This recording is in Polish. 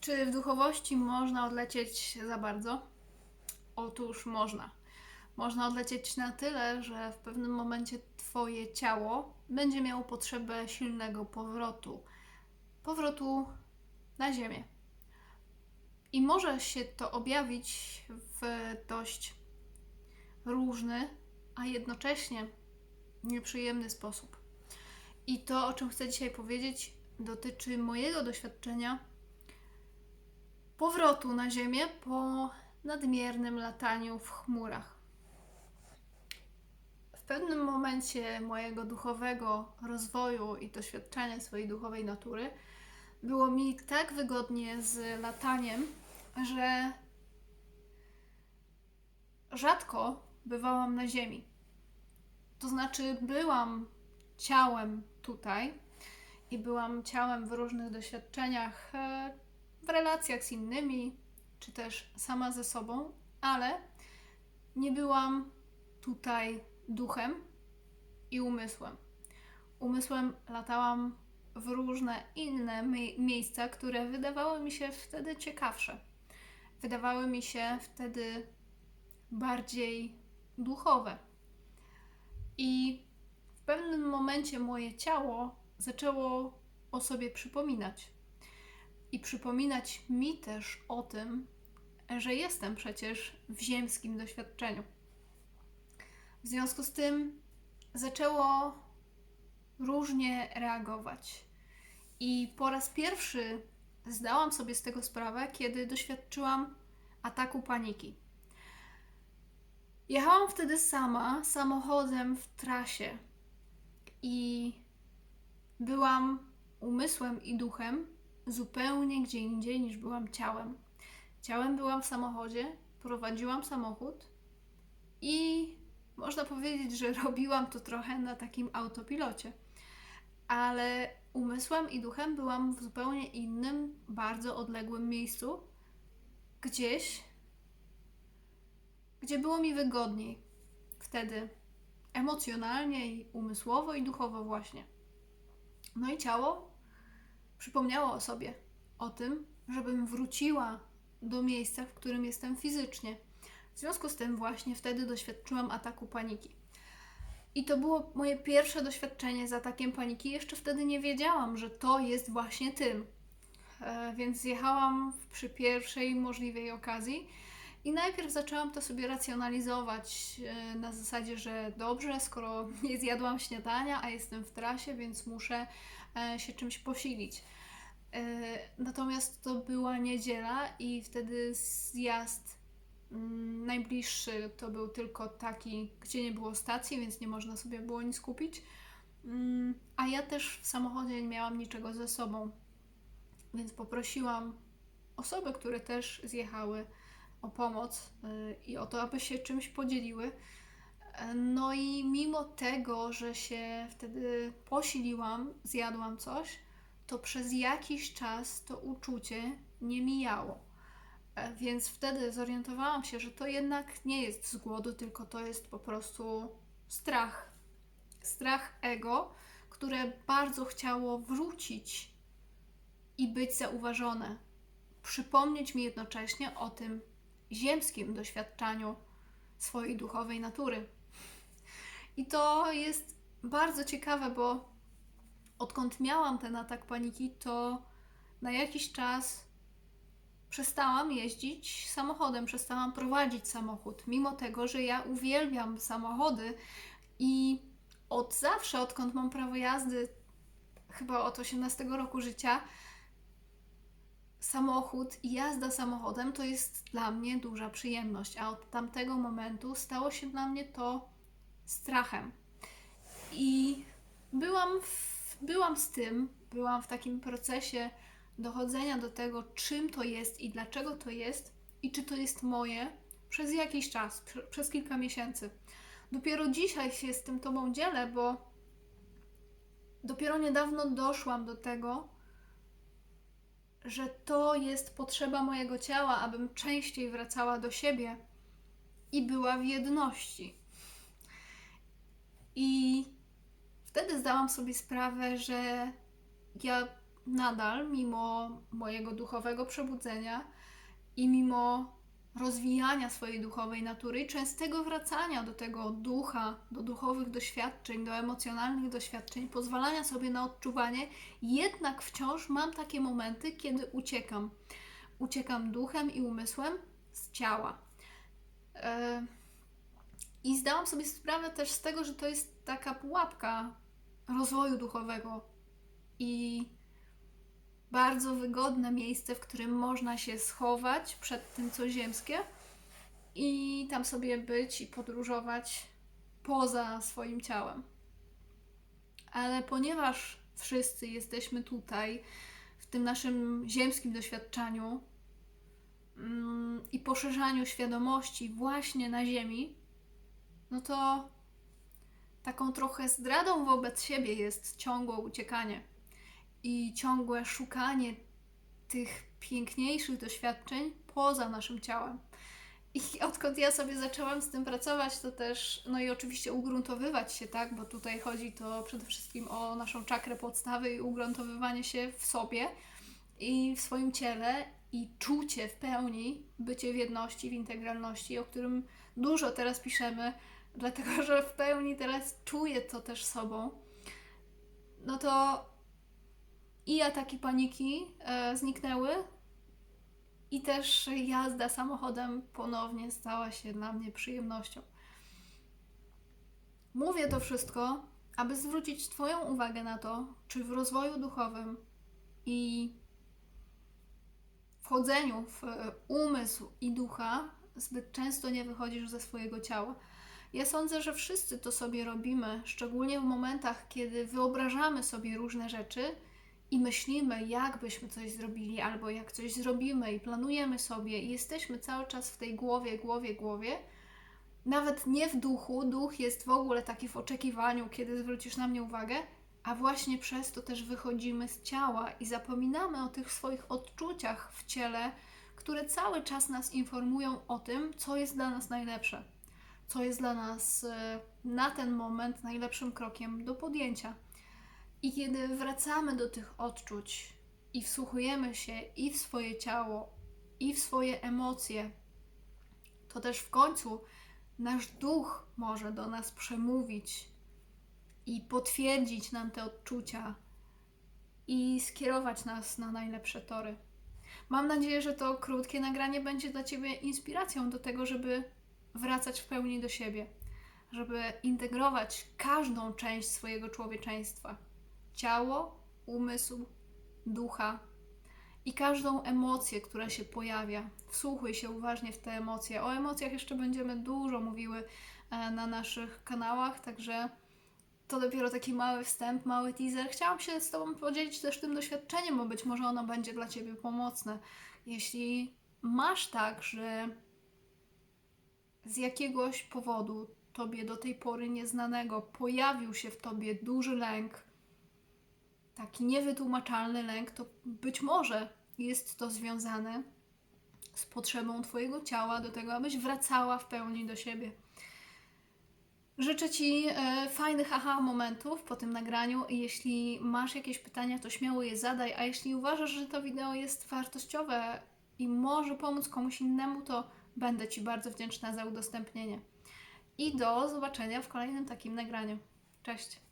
Czy w duchowości można odlecieć za bardzo? Otóż można. Można odlecieć na tyle, że w pewnym momencie Twoje ciało będzie miało potrzebę silnego powrotu. Powrotu na Ziemię. I może się to objawić w dość różny, a jednocześnie nieprzyjemny sposób. I to, o czym chcę dzisiaj powiedzieć, dotyczy mojego doświadczenia powrotu na Ziemię po nadmiernym lataniu w chmurach. W pewnym momencie mojego duchowego rozwoju i doświadczenia swojej duchowej natury było mi tak wygodnie z lataniem, że rzadko bywałam na Ziemi. To znaczy, byłam ciałem tutaj i byłam ciałem w różnych doświadczeniach, e, w relacjach z innymi, czy też sama ze sobą, ale nie byłam tutaj duchem i umysłem. Umysłem latałam w różne inne mie- miejsca, które wydawały mi się wtedy ciekawsze. Wydawały mi się wtedy bardziej duchowe. I w pewnym momencie moje ciało zaczęło o sobie przypominać. I przypominać mi też o tym, że jestem przecież w ziemskim doświadczeniu. W związku z tym zaczęło różnie reagować. I po raz pierwszy zdałam sobie z tego sprawę, kiedy doświadczyłam ataku paniki. Jechałam wtedy sama samochodem w trasie i byłam umysłem i duchem zupełnie gdzie indziej niż byłam ciałem. Ciałem byłam w samochodzie, prowadziłam samochód i można powiedzieć, że robiłam to trochę na takim autopilocie. Ale umysłem i duchem byłam w zupełnie innym, bardzo odległym miejscu, gdzieś, gdzie było mi wygodniej wtedy emocjonalnie i umysłowo i duchowo właśnie. No i ciało przypomniało o sobie, o tym, żebym wróciła do miejsca, w którym jestem fizycznie. W związku z tym właśnie wtedy doświadczyłam ataku paniki. I to było moje pierwsze doświadczenie z atakiem paniki. Jeszcze wtedy nie wiedziałam, że to jest właśnie tym. E, więc zjechałam przy pierwszej możliwej okazji i najpierw zaczęłam to sobie racjonalizować e, na zasadzie, że dobrze, skoro nie zjadłam śniadania, a jestem w trasie, więc muszę e, się czymś posilić. E, Natomiast to była niedziela i wtedy zjazd mm, najbliższy to był tylko taki, gdzie nie było stacji, więc nie można sobie było nic kupić. Mm, A ja też w samochodzie nie miałam niczego ze sobą, więc poprosiłam osoby, które też zjechały o pomoc y, i o to, aby się czymś podzieliły. E, No i mimo tego, że się wtedy posiliłam, zjadłam coś, to przez jakiś czas to uczucie nie mijało. E, Więc wtedy zorientowałam się, że to jednak nie jest z głodu, tylko to jest po prostu strach. Strach ego, które bardzo chciało wrócić i być zauważone. Przypomnieć mi jednocześnie o tym ziemskim doświadczaniu swojej duchowej natury. I to jest bardzo ciekawe, bo odkąd miałam ten atak paniki, to na jakiś czas przestałam jeździć samochodem, przestałam prowadzić samochód, mimo tego, że ja uwielbiam samochody i od zawsze, odkąd mam prawo jazdy, chyba od 18 roku życia, samochód i jazda samochodem to jest dla mnie duża przyjemność, a od tamtego momentu stało się dla mnie to strachem. I byłam, w, byłam z tym, byłam w takim procesie dochodzenia do tego, czym to jest i dlaczego to jest i czy to jest moje przez jakiś czas, prze- przez kilka miesięcy. Dopiero dzisiaj się z tym Tobą dzielę, bo dopiero niedawno doszłam do tego, że to jest potrzeba mojego ciała, abym częściej wracała do siebie i była w jedności. I wtedy zdałam sobie sprawę, że ja nadal, mimo mojego duchowego przebudzenia i mimo rozwijania swojej duchowej natury i częstego wracania do tego ducha, do duchowych doświadczeń, do emocjonalnych doświadczeń, pozwalania sobie na odczuwanie, jednak wciąż mam takie momenty, kiedy uciekam. Uciekam duchem i umysłem z ciała. E, I zdałam sobie sprawę też z tego, że to jest taka pułapka rozwoju duchowego i bardzo wygodne miejsce, w którym można się schować przed tym, co ziemskie i tam sobie być i podróżować poza swoim ciałem. Ale ponieważ wszyscy jesteśmy tutaj, w tym naszym ziemskim doświadczaniu mm, i poszerzaniu świadomości właśnie na Ziemi, no to taką trochę zdradą wobec siebie jest ciągłe uciekanie i ciągłe szukanie tych piękniejszych doświadczeń poza naszym ciałem. I odkąd ja sobie zaczęłam z tym pracować, to też, no i oczywiście ugruntowywać się, tak, bo tutaj chodzi to przede wszystkim o naszą czakrę podstawy i ugruntowywanie się w sobie i w swoim ciele i czucie w pełni, bycie w jedności, w integralności, o którym dużo teraz piszemy, dlatego że w pełni teraz czuję to też sobą. No to i ataki paniki e, zniknęły, i też jazda samochodem ponownie stała się dla mnie przyjemnością. Mówię to wszystko, aby zwrócić Twoją uwagę na to, czy w rozwoju duchowym i wchodzeniu w e, umysł i ducha zbyt często nie wychodzisz ze swojego ciała. Ja sądzę, że wszyscy to sobie robimy, szczególnie w momentach, kiedy wyobrażamy sobie różne rzeczy i myślimy, jak byśmy coś zrobili, albo jak coś zrobimy i planujemy sobie, i jesteśmy cały czas w tej głowie, głowie, głowie. Nawet nie w duchu, duch jest w ogóle taki w oczekiwaniu, kiedy zwrócisz na mnie uwagę, a właśnie przez to też wychodzimy z ciała i zapominamy o tych swoich odczuciach w ciele, które cały czas nas informują o tym, co jest dla nas najlepsze, co jest dla nas e, na ten moment najlepszym krokiem do podjęcia. I kiedy wracamy do tych odczuć i wsłuchujemy się i w swoje ciało, i w swoje emocje, to też w końcu nasz duch może do nas przemówić i potwierdzić nam te odczucia i skierować nas na najlepsze tory. Mam nadzieję, że to krótkie nagranie będzie dla Ciebie inspiracją do tego, żeby wracać w pełni do siebie, żeby integrować każdą część swojego człowieczeństwa ciało, umysł, ducha i każdą emocję, która się pojawia. Wsłuchuj się uważnie w te emocje. O emocjach jeszcze będziemy dużo mówiły e, na naszych kanałach, także to dopiero taki mały wstęp, mały teaser. Chciałam się z Tobą podzielić też tym doświadczeniem, bo być może ono będzie dla Ciebie pomocne. Jeśli masz tak, że z jakiegoś powodu Tobie do tej pory nieznanego pojawił się w Tobie duży lęk, taki niewytłumaczalny lęk, to być może jest to związane z potrzebą Twojego ciała do tego, abyś wracała w pełni do siebie. Życzę Ci e, fajnych aha momentów po tym nagraniu i jeśli masz jakieś pytania, to śmiało je zadaj, a jeśli uważasz, że to wideo jest wartościowe i może pomóc komuś innemu, to będę Ci bardzo wdzięczna za udostępnienie. I do zobaczenia w kolejnym takim nagraniu. Cześć!